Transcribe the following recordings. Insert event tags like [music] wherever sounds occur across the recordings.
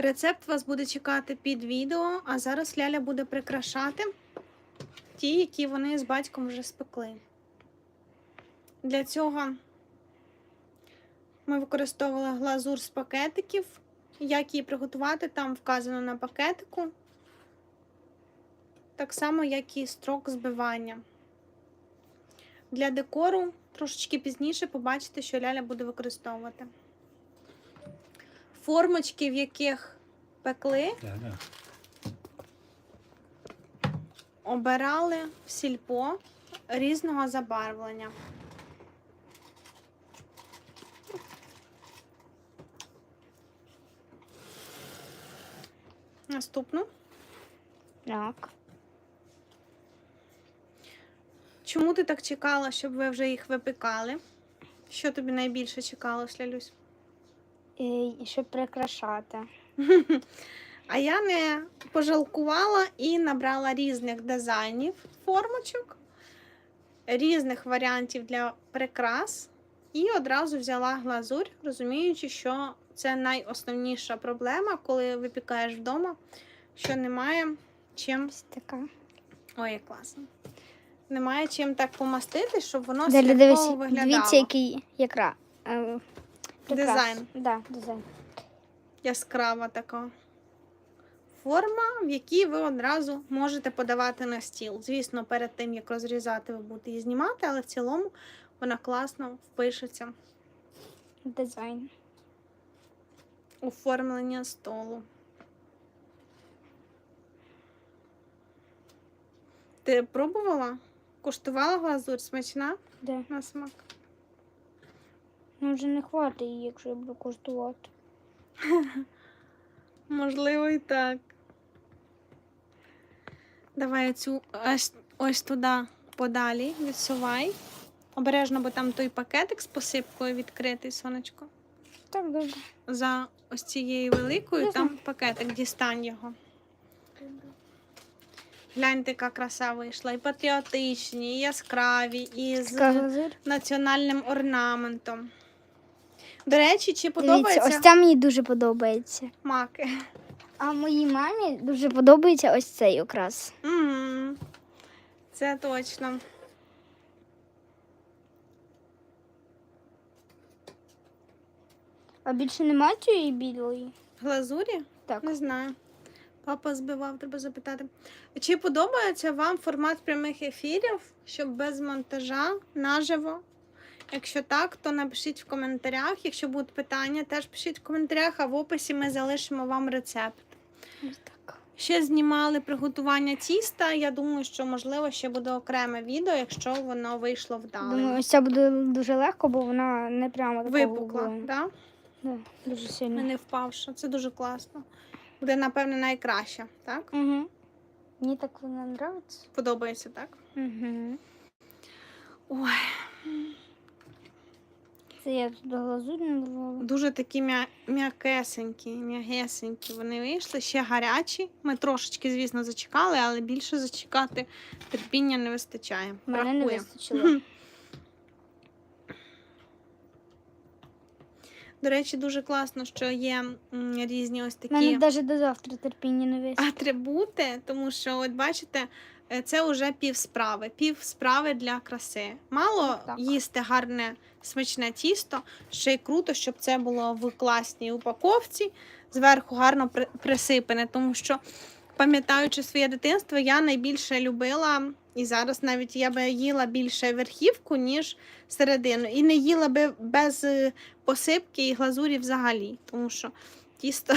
Рецепт вас буде чекати під відео, а зараз Ляля буде прикрашати ті, які вони з батьком вже спекли. Для цього ми використовували глазур з пакетиків. Як її приготувати, там вказано на пакетику. Так само, як і строк збивання. Для декору трошечки пізніше побачите, що Ляля буде використовувати. Формочки, в яких пекли, Да, да. обирали в сільпо різного забарвлення. Наступну. Так. Чому ти так чекала, щоб ви вже їх випікали? Що тобі найбільше чекало, Слялюсь? І щоб прикрашати. [laughs] А я не пожалкувала і набрала різних дизайнів формочок, різних варіантів для прикрас. І одразу взяла глазурь, розуміючи, що це найосновніша проблема, коли випікаєш вдома, що немає чим. Така. Ой, як класно. Немає чим так помастити, щоб воно Далі святково дивись, виглядало. дивіться, який якра. Прикрас. Дизайн. Да, дизайн. яскрава така форма, в якій ви одразу можете подавати на стіл. Звісно, перед тим, як розрізати, ви будете її знімати, але в цілому вона класно впишеться Дизайн. оформлення столу. Ти пробувала? Куштувала глазурь? Смачна Де? на смак? Ну вже не хватить її, якщо я буду коштувати. [laughs] Можливо, і так. Давай цю ось, ось туди подалі відсувай. Обережно, бо там той пакетик з посипкою відкритий, сонечко. Так, добре. За ось цією великою там пакетик, дістань його. Гляньте, яка краса вийшла. І патріотичні, і яскраві, і з глазурь. національним орнаментом. До речі, чи Дивіться, подобається ось ця мені дуже подобається. маки? А моїй мамі дуже подобається ось цей якраз. Мгм. Це точно. А більше немає цієї білої? Глазурі? Так. Не знаю. Папа збивав, треба запитати. Чи подобається вам формат прямих ефірів, щоб без монтажа наживо? Якщо так, то напишіть в коментарях. Якщо будуть питання, теж пишіть в коментарях, а в описі ми залишимо вам рецепт. Так. Ще знімали приготування тіста. Я думаю, що можливо ще буде окреме відео, якщо воно вийшло вдало. Думаю, ось ця буде дуже легко, бо вона не прямо Випукла, вуглова. да? Да, дуже сильно. не впавши. Це дуже класно. Буде, напевне, найкраще, так? Угу. Мені так вона подобається. Подобається, так? Угу. Ой, Це я тут глазурь дуже такі м'я- м'якесенькі, м'ягесенькі вони вийшли, ще гарячі. Ми трошечки, звісно, зачекали, але більше зачекати терпіння не вистачає. Мене не вистачило. [laughs] До речі, дуже класно, що є м, різні ось такі. Мене навіть до завтра терпіння не вистачило. атрибути, тому що, от бачите, це вже пів справи, пів справи для краси. Мало Так. їсти гарне смачне тісто, ще й круто, щоб це було в класній упаковці, зверху гарно при- присипане, тому що. Пам'ятаючи своє дитинство, я найбільше любила, і зараз навіть я би їла більше верхівку, ніж середину. І не їла би без е, посипки і глазурі взагалі, тому що тісто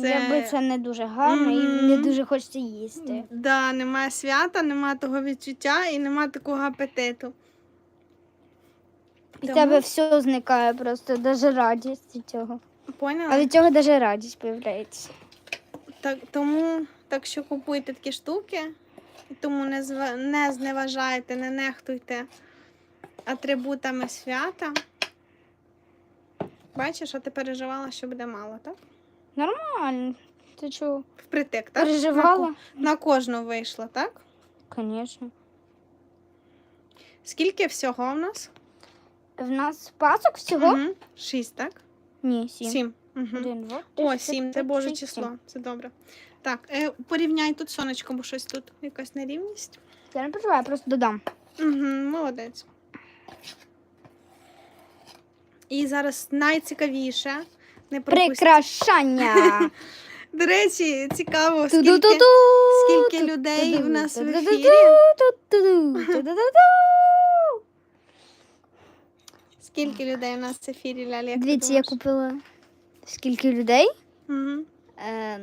це- Якби це не дуже гарно і не дуже хочеться їсти. Да, немає свята, немає того відчуття і немає такого апетиту. І в Тому- тебе все зникає просто, навіть радість від цього. Поняла? А від цього навіть радість появляється. Так, тому так що купуйте такі штуки, і тому не, зва- не зневажайте, не нехтуйте атрибутами свята. Бачиш, а ти переживала, що буде мало, так? Нормально. Ти чого? Впритик, так? На, Переживала? ко- на кожну вийшло, так? Звісно. Скільки всього в нас? В нас пасок всього? Мгм. Шість, так? Ні, сім. Сім. Угу. Один, два, О, сім, це Боже шість, число. сім. Це добре. Так, е, порівняй тут сонечко, бо щось тут якась нерівність. Я не переживаю, я просто додам. Угу, молодець. І зараз найцікавіше. Не. Прикрашання. [laughs] До речі, цікаво, скільки, скільки людей в нас в ефірі. Скільки людей у нас в ефірі, Лялі? Дивіться, я купила скільки людей. Мгм. Е,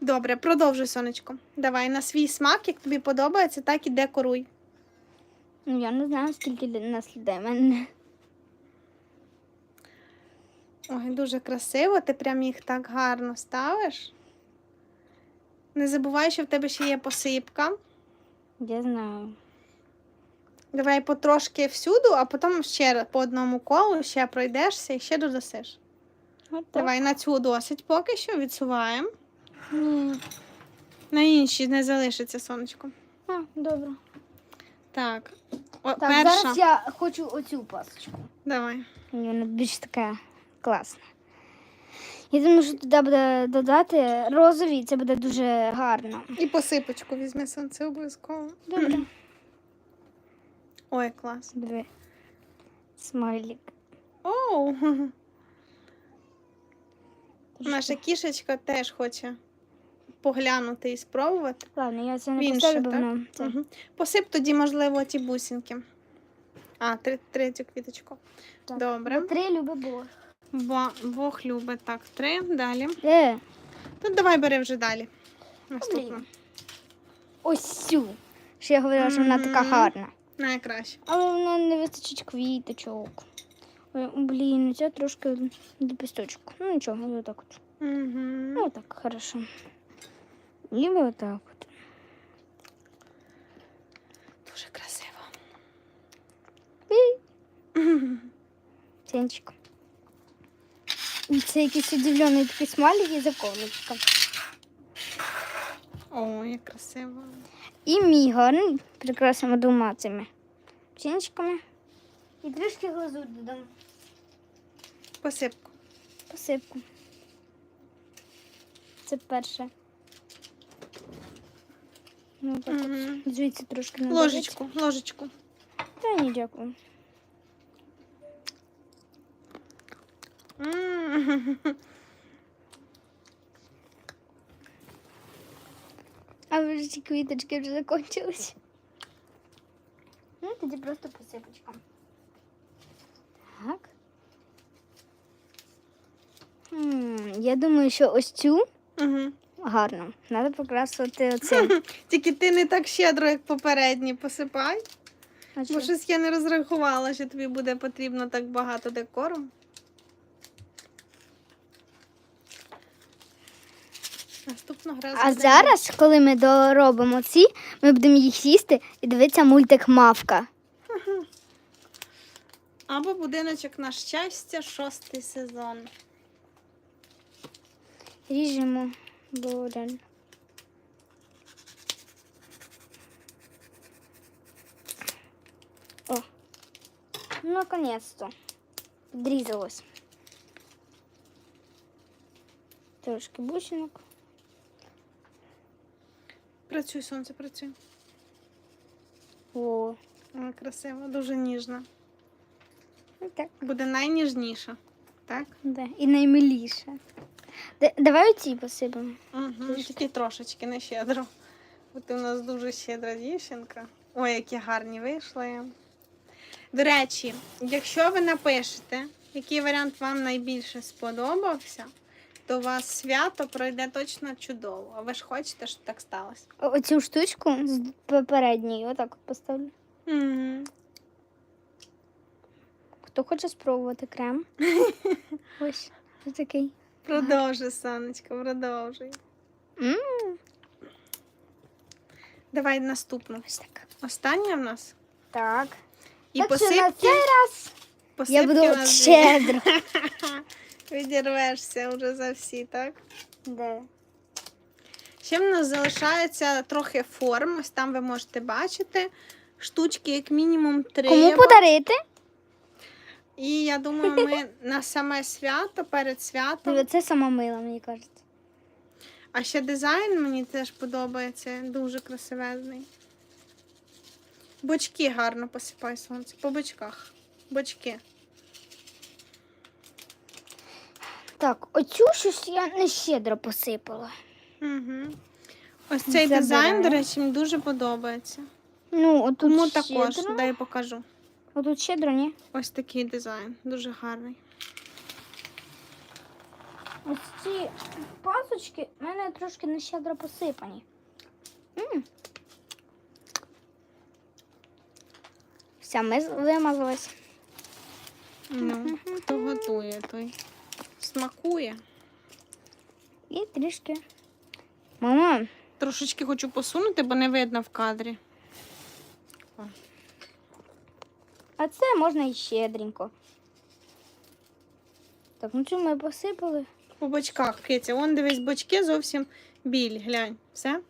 Добре, продовжуй, сонечко. Давай на свій смак, як тобі подобається, так і декоруй. ну, я не знаю, скільки нас людей. в Мене Ой, дуже красиво, ти прям їх так гарно ставиш. Не забувай, що в тебе ще є посипка. я знаю. Давай потрошки всюду, а потім ще по одному колу ще пройдешся і ще додасиш. От. Давай на цю досить поки що відсуваємо. Ні. На інші не залишиться сонечко. А, добре. Так. О, Так, перша. зараз я хочу оцю пасочку. Давай. Вона більш така класна. Я думаю, що туди буде додати розові, це буде дуже гарно. І посипочку візьми сонце обов'язково. Добре. [clears throat] Ой, клас. Диви. Смайлік. Оу. [laughs] Наша кішечка теж хоче поглянути і спробувати. Ладно, я це не поставлю, бо воно. Угу. Посип тоді, можливо, ті бусинки. А, три, третю квіточку. Так. Добре. Три люби Бог. Бо, Бог любить. Так, три. Далі. Е, Тут давай бери вже далі. Наступно. Ось цю. Що я говорила, що вона така Мгм. гарна. Найкраще. Але вона не вистачить квіточок. Ой, блін, ця трошки ліпісточок. Ну нічого, я отак от. Угу. Ну так, хорошо. Либо отак от. Дуже красиво. І Це якийсь удивлений такий смайлик і законочка. О, як красиво. І мій гарний прикрасимо двома цими птінчиками. І трішки глазурь додам. Посипку. Посипку. Це перше. Ну, так от. Мгм. Звідси трошки не Ложечку, ложечку. Та ні, дякую. М. А вже ці квіточки вже закончились. Ну, тоді просто посипочка. Так. М, Я думаю, що ось цю Мгм. гарно. Треба покрасити [laughs] оцим. Тільки ти не так щедро, як попередні, посипай. А Бо щось я не розрахувала, що тобі буде потрібно так багато декору. Наступного разу. А буде- зараз, коли ми доробимо ці, ми будемо їх їсти і дивитися мультик Мавка. Або будиночок на щастя, шостий сезон. Ріжемо бурен. О, ну, наконец-то. Підрізалось. Трошки бусинок. Працюй, сонце, працюй. О, О, красиво, дуже ніжно. ну так. Буде найніжніша. Так? Да. І наймиліше. Д- давай оці посипемо. Угу. Тільки трошечки, не щедро. Бо ти у нас дуже щедра дівчинка. Ой, які гарні вийшли. До речі, якщо ви напишете, який варіант вам найбільше сподобався, то у вас свято пройде точно чудово. А ви ж хочете, щоб так сталося? Оцю штучку з попередньої отак от поставлю. Угу. Хто хоче спробувати крем? [laughs] Ось ось такий. Продовжуй, сонечко, продовжуй. М, Давай наступну. Ось так. Остання в нас. Так. І так що на посипки. цей раз посипки я буду у нас дві. щедро. [laughs] Відірвешся вже за всі, так? Де? Ще в нас залишається трохи форм. Ось там ви можете бачити. Штучки, як мінімум, три. Кому подарити? І я думаю, ми на саме свято, перед святом. Це самомило, мені кажеться. А ще дизайн мені теж подобається, дуже красивезний. Бочки гарно посипай сонце. По бочках. Бочки. Так, оцю щось я не щедро посипала. Угу. Ось цей Забираю. дизайн, до речі, мені дуже подобається. Ну, отут також, щедро. дай покажу. Отут щедро, ні? Ось такий дизайн, дуже гарний. Ось ці пасочки в мене трошки не щедро посипані. М. Все, ми вимазались. Ну, хто готує, той смакує. І трішки. Мама, Трошечки хочу посунути, бо не видно в кадрі. а це можна і щедренько. Так, ну що ми посипали? По бочках, Киця. Вон дивись, бочки зовсім білі. Глянь, все.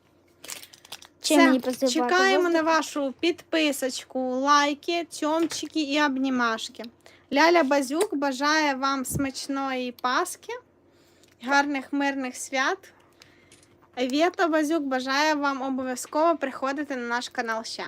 Чим Все, мені посипати? Чекаємо на вашу підписочку, лайки, тьомчики і обнімашки. Ляля Базюк бажає вам смачної Пасхи, гарних мирних свят. Вєта Базюк бажає вам обов'язково приходити на наш канал ще.